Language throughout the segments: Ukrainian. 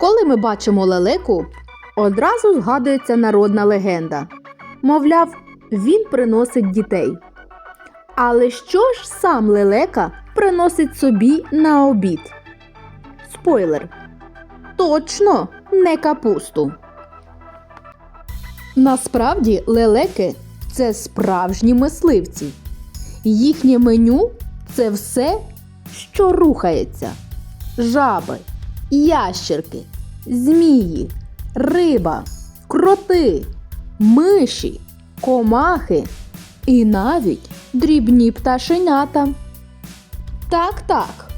Коли ми бачимо лелеку, одразу згадується народна легенда. Мовляв, він приносить дітей. Але що ж сам лелека приносить собі на обід? Спойлер. Точно не капусту. Насправді лелеки це справжні мисливці. Їхнє меню це все, що рухається: жаби, ящерки, змії, риба, кроти, миші, комахи і навіть дрібні пташенята. Так, так,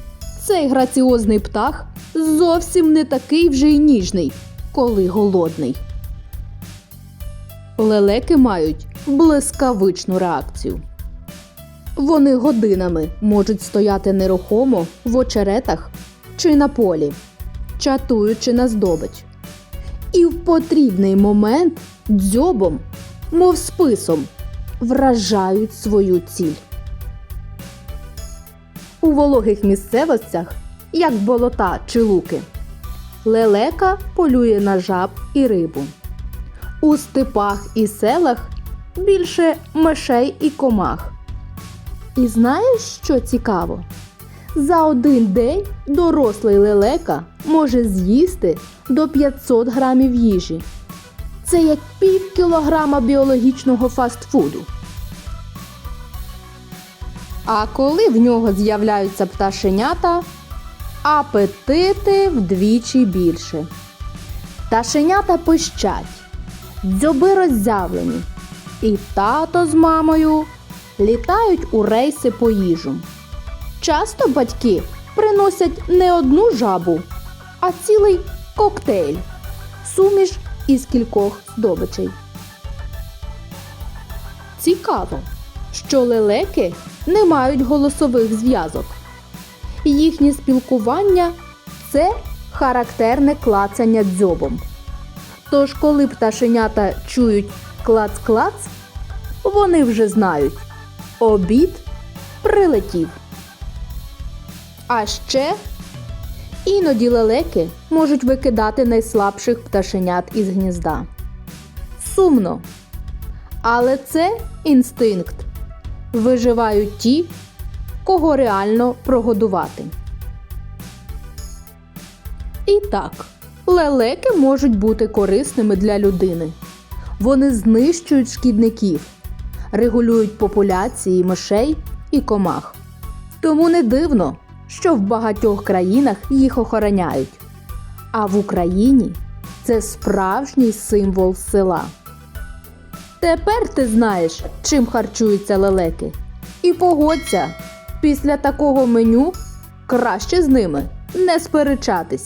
цей граціозний птах зовсім не такий вже й ніжний, коли голодний. Лелеки мають блискавичну реакцію. Вони годинами можуть стояти нерухомо в очеретах чи на полі, чатуючи на здобич. І в потрібний момент дзьобом, мов списом, вражають свою ціль. У вологих місцевостях, як болота чи луки, лелека полює на жаб і рибу. У степах і селах більше мишей і комах. І знаєш, що цікаво? За один день дорослий лелека може з'їсти до 500 грамів їжі. Це як пів кілограма біологічного фастфуду. А коли в нього з'являються пташенята, апетити вдвічі більше. Пташенята пищать, дзьоби роззявлені, і тато з мамою літають у рейси по їжу. Часто батьки приносять не одну жабу, а цілий коктейль суміш із кількох здобичей. Цікаво, що лелеки не мають голосових зв'язок. Їхнє спілкування це характерне клацання дзьобом. Тож, коли пташенята чують клац-клац, вони вже знають обід прилетів. А ще іноді лелеки можуть викидати найслабших пташенят із гнізда. Сумно. Але це інстинкт. Виживають ті, кого реально прогодувати. І так, лелеки можуть бути корисними для людини. Вони знищують шкідників, регулюють популяції мишей і комах. Тому не дивно, що в багатьох країнах їх охороняють. А в Україні це справжній символ села. Тепер ти знаєш, чим харчуються лелеки. І погодься, після такого меню краще з ними не сперечатись.